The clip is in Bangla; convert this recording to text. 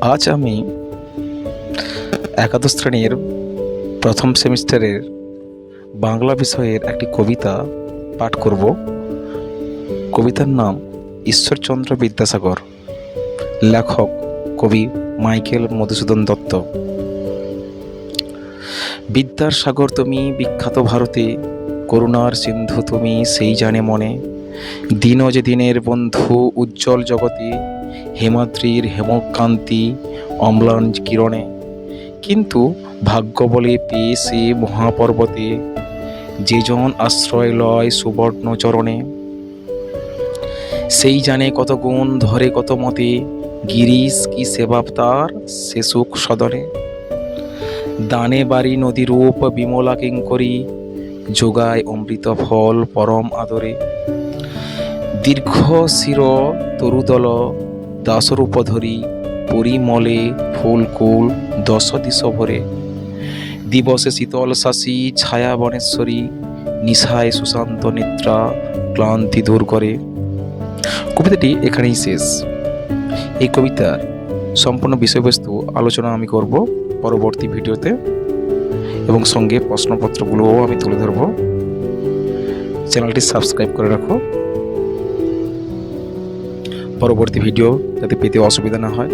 আজ আমি একাদশ শ্রেণির প্রথম সেমিস্টারের বাংলা বিষয়ের একটি কবিতা পাঠ করব। কবিতার নাম ঈশ্বরচন্দ্র বিদ্যাসাগর, লেখক কবি মাইকেল মধুসূদন দত্ত। বিদ্যার সাগর তুমি, বিখ্যাত ভারতে, করুণার সিন্ধু তুমি, সেই জানে মনে। দিন যে দিনের বন্ধু উজ্জ্বল জগতে, হেমাদ্রির হেমকান্তি, অম্লান কিরণে। কিন্তু ভাগ্য বলে পেয়ে সে মহাপর্বতে যেজন আশ্রয় লয় সুবর্ণ চরণে। সেই জানে কত গুণ, ধরে কত মতে, গিরিশ কি সেবাব তার সে সুখ সদনে। দানে বাড়ি নদীরূপ বিমলা কিঙ্করী, যোগায় অমৃত ফল পরম আদরে। দীর্ঘ শির তরুদল দাসরূপ ধরি পরিমলে, ফুলকুল দশ দিশ ভরে দিবসে শীতল শাসী, ছায়া বনেশ্বরী, নিশায় সুশান্ত নিদ্রা ক্লান্তি দূর করে। কবিতাটি এখানেই শেষ। এই কবিতার সম্পূর্ণ বিষয়বস্তু আলোচনা আমি করব পরবর্তী ভিডিওতে এবং সঙ্গে প্রশ্নপত্রগুলোও আমি তুলে ধরব। চ্যানেলটি সাবস্ক্রাইব করে রাখো। পরবর্তী ভিডিও যাতে পেতে অসুবিধা না হয়।